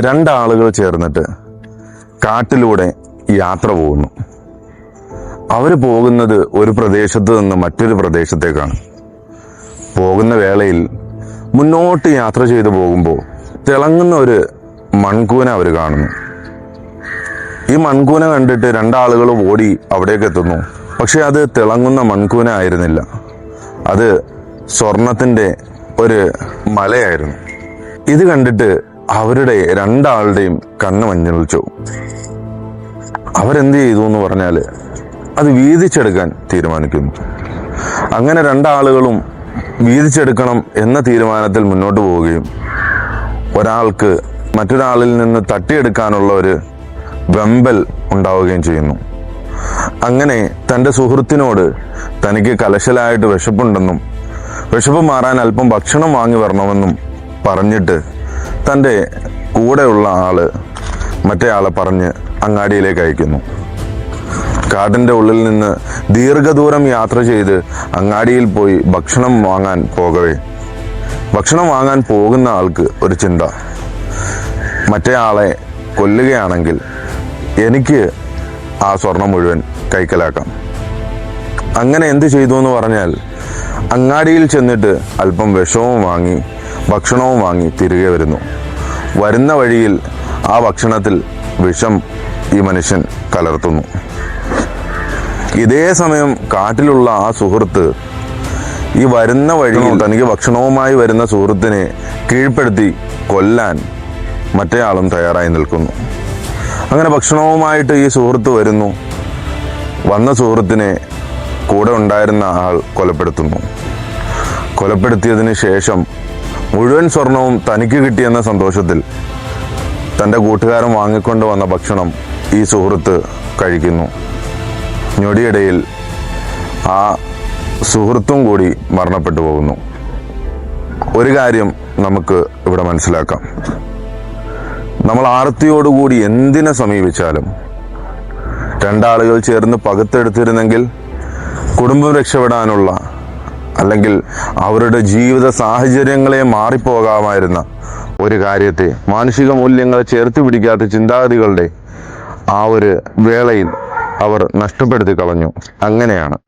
രണ്ടാളുകൾ ചേർന്നിട്ട് കാട്ടിലൂടെ യാത്ര പോകുന്നു. അവർ പോകുന്നത് ഒരു പ്രദേശത്ത് നിന്ന് മറ്റൊരു പ്രദേശത്തേക്കാണ്. പോകുന്ന വേളയിൽ മുന്നോട്ട് യാത്ര ചെയ്തു പോകുമ്പോൾ തിളങ്ങുന്ന ഒരു മൺകൂന അവർ കാണുന്നു. ഈ മൺകൂന കണ്ടിട്ട് രണ്ടാളുകൾ ഓടി അവിടേക്ക് എത്തുന്നു. പക്ഷെ അത് തിളങ്ങുന്ന മൺകൂന ആയിരുന്നില്ല. അത് സ്വർണത്തിന്റെ ഒരു മലയായിരുന്നു. ഇത് കണ്ടിട്ട് അവരുടെ രണ്ടാളുടെയും കണ്ണ് മഞ്ഞളിച്ചു അവരെന്ത് ചെയ്തു എന്ന് പറഞ്ഞാൽ അത് വീതിച്ചെടുക്കാൻ തീരുമാനിക്കുന്നു. അങ്ങനെ രണ്ടാളുകളും വീതിച്ചെടുക്കണം എന്ന തീരുമാനത്തിൽ മുന്നോട്ട് പോവുകയും ഒരാൾക്ക് മറ്റൊരാളിൽ നിന്ന് തട്ടിയെടുക്കാനുള്ള ഒരു വെമ്പൽ ഉണ്ടാവുകയും ചെയ്യുന്നു. അങ്ങനെ തന്റെ സുഹൃത്തിനോട് തനിക്ക് കലശലായിട്ട് വിശപ്പുണ്ടെന്നും വിശപ്പ് മാറാൻ അല്പം ഭക്ഷണം വാങ്ങി വരണമെന്നും പറഞ്ഞിട്ട് തന്റെ കൂടെയുള്ള ആൾ മറ്റേ ആളെ പറഞ്ഞ് അങ്ങാടിയിലേക്ക് അയക്കുന്നു. കാടിന്റെ ഉള്ളിൽ നിന്ന് ദീർഘദൂരം യാത്ര ചെയ്ത് അങ്ങാടിയിൽ പോയി ഭക്ഷണം വാങ്ങാൻ പോകവേ. ഭക്ഷണം വാങ്ങാൻ പോകുന്ന ആൾക്ക് ഒരു ചിന്ത. മറ്റേ ആളെ കൊല്ലുകയാണെങ്കിൽ എനിക്ക് ആ സ്വർണം മുഴുവൻ കൈക്കലാക്കാം. അങ്ങനെ എന്ത് ചെയ്തു എന്ന് പറഞ്ഞാൽ അങ്ങാടിയിൽ ചെന്നിട്ട് അല്പം വിഷവും വാങ്ങി ഭക്ഷണവും വാങ്ങി തിരികെ വരുന്നു. വരുന്ന വഴിയിൽ ആ ഭക്ഷണത്തിൽ വിഷം ഈ മനുഷ്യൻ കലർത്തുന്നു. ഇതേ സമയം കാട്ടിലുള്ള ആ സുഹൃത്ത് ഈ വരുന്ന വഴിയിൽ തനിക്ക് ഭക്ഷണവുമായി വരുന്ന സുഹൃത്തിനെ കീഴ്പ്പെടുത്തി കൊല്ലാൻ മറ്റേയാളും തയ്യാറായി നിൽക്കുന്നു. അങ്ങനെ ഭക്ഷണവുമായിട്ട് ഈ സുഹൃത്ത് വരുന്നു. വന്ന സുഹൃത്തിനെ കൂടെ ഉണ്ടായിരുന്ന ആൾ കൊലപ്പെടുത്തുന്നു. കൊലപ്പെടുത്തിയതിന് ശേഷം മുഴുവൻ സ്വർണവും തനിക്ക് കിട്ടിയെന്ന സന്തോഷത്തിൽ തന്റെ കൂട്ടുകാരൻ വാങ്ങിക്കൊണ്ട് വന്ന ഭക്ഷണം ഈ സുഹൃത്ത് കഴിക്കുന്നു. ഞൊടിയിടയിൽ ആ സുഹൃത്തും കൂടി മരണപ്പെട്ടു പോകുന്നു. ഒരു കാര്യം നമുക്ക് ഇവിടെ മനസ്സിലാക്കാം. നമ്മൾ ആർത്തിയോടുകൂടി എന്തിനെ സമീപിച്ചാലും രണ്ടാളുകൾ ചേർന്ന് പകുത്തെടുത്തിരുന്നെങ്കിൽ കുടുംബം രക്ഷപ്പെടാനുള്ള അല്ലെങ്കിൽ അവരുടെ ജീവിത സാഹചര്യങ്ങളെ മാറിപ്പോകാമായിരുന്ന ഒരു കാര്യത്തെ മാനുഷിക മൂല്യങ്ങളെ ചേർത്ത് പിടിക്കാത്ത ചിന്താഗതികളുടെ ആ ഒരു വേളയിൽ അവർ നഷ്ടപ്പെടുത്തി കളഞ്ഞു. അങ്ങനെയാണ്.